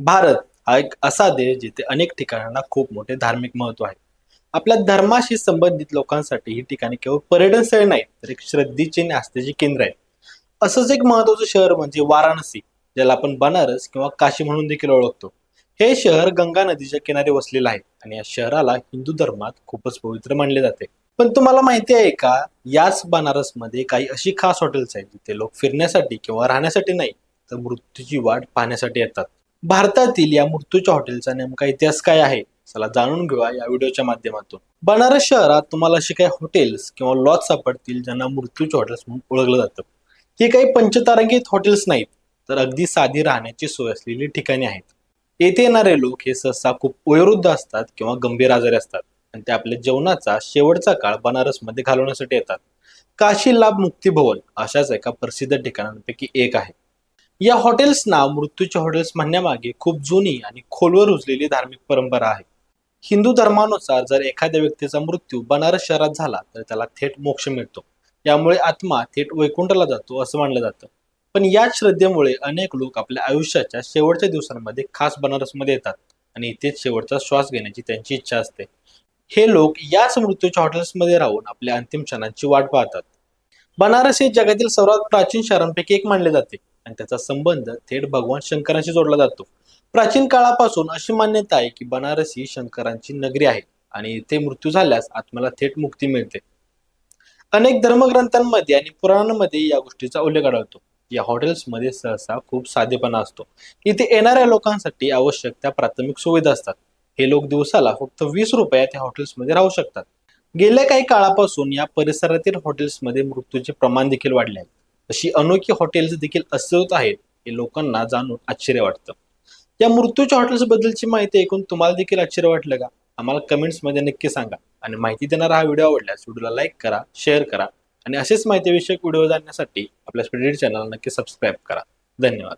भारत हा एक असा देश जिथे अनेक ठिकाणांना खूप मोठे धार्मिक महत्त्व आहे. आपल्या धर्माशी संबंधित लोकांसाठी ही ठिकाणी केवळ पर्यटन स्थळ नाही तर एक श्रद्धेचे आणि आस्थेचे केंद्र आहे असंच एक महत्वाचं शहर म्हणजे वाराणसी ज्याला आपण बनारस किंवा काशी म्हणून देखील ओळखतो. हे शहर गंगा नदीच्या किनारी वसलेलं आहे आणि या शहराला हिंदू धर्मात खूपच पवित्र मानले जाते. पण तुम्हाला माहिती आहे का याच बनारसमध्ये काही अशी खास हॉटेल्स आहेत जिथे लोक फिरण्यासाठी किंवा राहण्यासाठी नाही तर मृत्यूची वाट पाहण्यासाठी येतात. भारतातील या मृत्यूच्या हॉटेलचा नेमका इतिहास काय आहे? चला जाणून घेऊया या व्हिडिओच्या माध्यमातून. बनारस शहरात तुम्हाला अशी काही हॉटेल्स किंवा लॉज सापडतील ज्यांना मृत्यूचे हॉटेल्स म्हणून ओळखलं जातं. ही काही पंचतारांकित हॉटेल्स नाहीत तर अगदी साधी राहण्याची सोय असलेली ठिकाणे आहेत. येथे येणारे लोक हे सहसा खूप वयोवृद्ध असतात किंवा गंभीर आजारी असतात आणि ते आपल्या जेवणाचा शेवटचा काळ बनारसमध्ये घालवण्यासाठी येतात. काशी लाभ मुक्ती भवन अशाच एका प्रसिद्ध ठिकाणांपैकी एक आहे. या हॉटेल्सना मृत्यूचे हॉटेल्स म्हणण्यामागे खूप जुनी आणि खोलवर रुजलेली धार्मिक परंपरा आहे. हिंदू धर्मानुसार जर एखाद्या व्यक्तीचा मृत्यू बनारस शहरात झाला तर त्याला थेट मोक्ष मिळतो. यामुळे आत्मा थेट वैकुंठला जातो असं मानलं जातं. पण या श्रद्धेमुळे अनेक लोक आपल्या आयुष्याच्या शेवटच्या दिवसांमध्ये खास बनारसमध्ये येतात आणि इथेच शेवटचा श्वास घेण्याची त्यांची इच्छा असते. हे लोक याच मृत्यूच्या हॉटेल्समध्ये राहून आपल्या अंतिम क्षणांची वाट पाहतात. बनारस हे जगातील सर्वात प्राचीन शहरांपैकी एक मानले जाते. आणि त्याचा संबंध थेट भगवान शंकरांशी जोडला जातो. प्राचीन काळापासून अशी मान्यता आहे की बनारस ही शंकरांची नगरी आहे आणि इथे मृत्यू झाल्यास आत्म्याला थेट मुक्ती मिळते. अनेक धर्मग्रंथांमध्ये आणि पुराणांमध्ये या गोष्टीचा उल्लेख आढळतो. या हॉटेल्समध्ये सहसा खूप साधेपणा असतो. इथे येणाऱ्या लोकांसाठी आवश्यक त्या प्राथमिक सुविधा असतात. हे लोक दिवसाला फक्त वीस रुपयात या हॉटेल्समध्ये राहू शकतात. गेल्या काही काळापासून या परिसरातील हॉटेल्समध्ये मृत्यूचे प्रमाण देखील वाढले आहे. अशी अनोखी हॉटेल्स देखील अस्तित्वात आहेत हे लोकांना जाणून आश्चर्य वाटतं. या मृत्यूच्या हॉटेल्स बद्दलची माहिती ऐकून तुम्हाला देखील आश्चर्य वाटलं का? आम्हाला कमेंट्समध्ये नक्की सांगा. आणि माहिती देणारा हा व्हिडिओ आवडल्यास व्हिडिओला लाईक करा शेअर करा. आणि असेच माहितीविषयक व्हिडिओ जाणण्यासाठी आपल्या स्पिरिट चॅनल नक्की सबस्क्राईब करा. धन्यवाद.